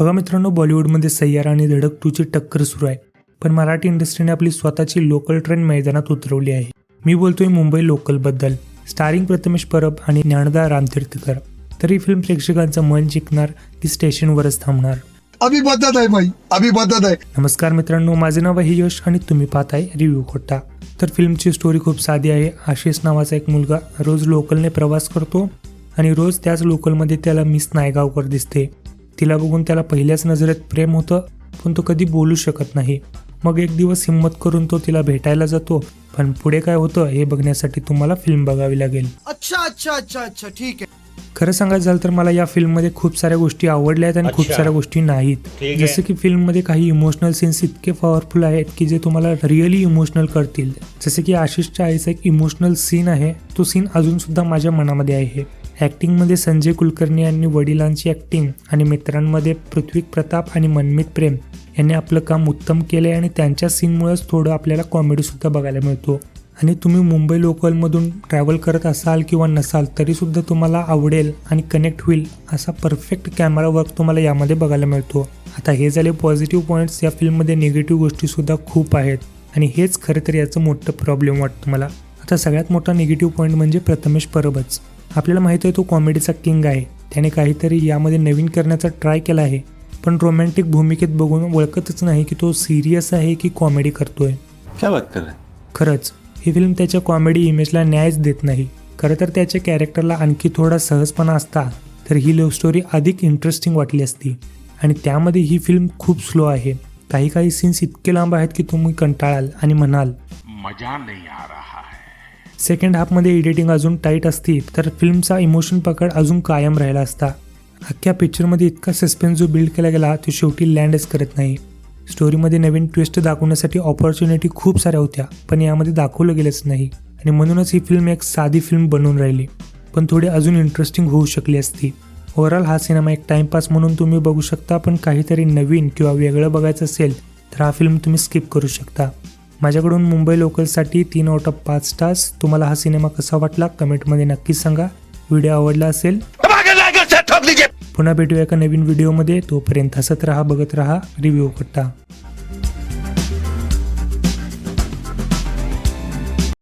बघा मित्रांनो बॉलिवूडमध्ये सय्यारा आणि धडक टूची टक्कर सुरू आहे. पण मराठी इंडस्ट्रीने आपली स्वतःची लोकल ट्रेन मैदानात उतरवली आहे. मी बोलतोय मुंबई लोकलबद्दल स्टारिंग प्रथमेश परब आणि ज्ञानदा रामतीर्थकर. तरी फिल्म प्रेक्षकांचं मन जिंकणार की स्टेशनवरच थांबणार. अभी बदत आहे भाई अभी बदत आहे. नमस्कार मित्रांनो माझे नाव आहे यश आणि तुम्ही पाहताय रिव्ह्यू खोटा. तर फिल्मची स्टोरी खूप साधी आहे. आशिष नावाचा एक मुलगा रोज लोकलने प्रवास करतो आणि रोज त्याच लोकलमध्ये त्याला मिस नायगावकर दिसते. तिला बघून त्याला पहिल्याच नजरेत प्रेम होतं पण तो कधी बोलू शकत नाही. मग एक दिवस हिंमत करून तो तिला भेटायला जातो पण पुढे काय होतं हे बघण्यासाठी तुम्हाला फिल्म बघावी लागेल. अच्छा अच्छा अच्छा अच्छा ठीक है खरं सांगायचं झालं तर मला या फिल्ममध्ये खूप साऱ्या गोष्टी आवडल्या आहेत आणि खूप. साऱ्या गोष्टी नाहीत. आहे. जसं की फिल्ममध्ये काही इमोशनल सीन्स इतके पॉवरफुल आहेत की जे तुम्हाला रिअली इमोशनल करतील. जसे की आशिषच्या आईचा एक इमोशनल सीन आहे तो सीन अजून सुद्धा माझ्या मनामध्ये आहे. ॲक्टिंगमध्ये संजय कुलकर्णी यांनी वडिलांची ॲक्टिंग आणि मित्रांमध्ये पृथ्वी प्रताप आणि मनमित प्रेम यांनी आपलं काम उत्तम केले आणि त्यांच्या सीनमुळेच थोडं आपल्याला कॉमेडीसुद्धा बघायला मिळतो. आणि तुम्ही मुंबई लोकलमधून ट्रॅव्हल करत असाल किंवा नसाल तरीसुद्धा तुम्हाला आवडेल आणि कनेक्ट होईल असा परफेक्ट कॅमेरा वर्क तुम्हाला यामध्ये बघायला मिळतो. आता हे झाले पॉझिटिव्ह पॉईंट्स या फिल्ममध्ये निगेटिव्ह गोष्टीसुद्धा खूप आहेत. आणि हेच खरं तर याचं मोठं प्रॉब्लेम वाटतं मला. आता सगळ्यात मोठा निगेटिव्ह पॉईंट म्हणजे प्रथमेश परबच. आपल्याला माहिती आहे तो कॉमेडीचा किंग आहे. त्याने काहीतरी यामध्ये नवीन करण्याचा ट्राय केला आहे. पण रोमॅन्टिक भूमिकेत बघून ओळखतच नाही की तो सिरियस आहे की कॉमेडी करतोय. क्या बात कर रहे खरंच ही फिल्म त्याच्या कॉमेडी इमेजला न्यायच देत नाही. खरं तर त्याच्या कॅरेक्टरला आणखी थोडा सहजपणा असता तर ही लव्ह स्टोरी अधिक इंटरेस्टिंग वाटली असती. आणि त्यामध्ये ही फिल्म खूप स्लो आहे. काही काही सीन्स इतके लांब आहेत की तुम्ही कंटाळाल आणि म्हणाल मजा नहीं आ रहा सेकंड हाफमध्ये एडिटिंग अजून टाईट असती तर फिल्मचा इमोशन पकड अजून कायम राहिला असता. अख्ख्या पिक्चरमध्ये इतका सस्पेन्स जो बिल्ड केला गेला तो शेवटी लँडच करत नाही. स्टोरीमध्ये नवीन ट्विस्ट दाखवण्यासाठी ऑपॉर्च्युनिटी खूप साऱ्या होत्या पण यामध्ये दाखवलं गेलंच नाही. आणि म्हणूनच ही फिल्म एक साधी फिल्म बनून राहिली. पण थोडी अजून इंटरेस्टिंग होऊ शकली असती. ओव्हरऑल हा सिनेमा एक टाइमपास म्हणून तुम्ही बघू शकता पण काहीतरी नवीन किंवा वेगळं बघायचं असेल तर हा फिल्म तुम्ही स्किप करू शकता. माझ्याकडून मुंबई लोकलसाठी तीन आउट ऑफ पाच स्टार्स तुम्हाला हा सिनेमा कसा वाटला? कमेंटमध्ये नक्कीच सांगा. व्हिडिओ आवडला असेल? पुन्हा भेटूया एका नवीन व्हिडिओमध्ये तोपर्यंत हसत राहा बघत राहा रिव्ह्यू करता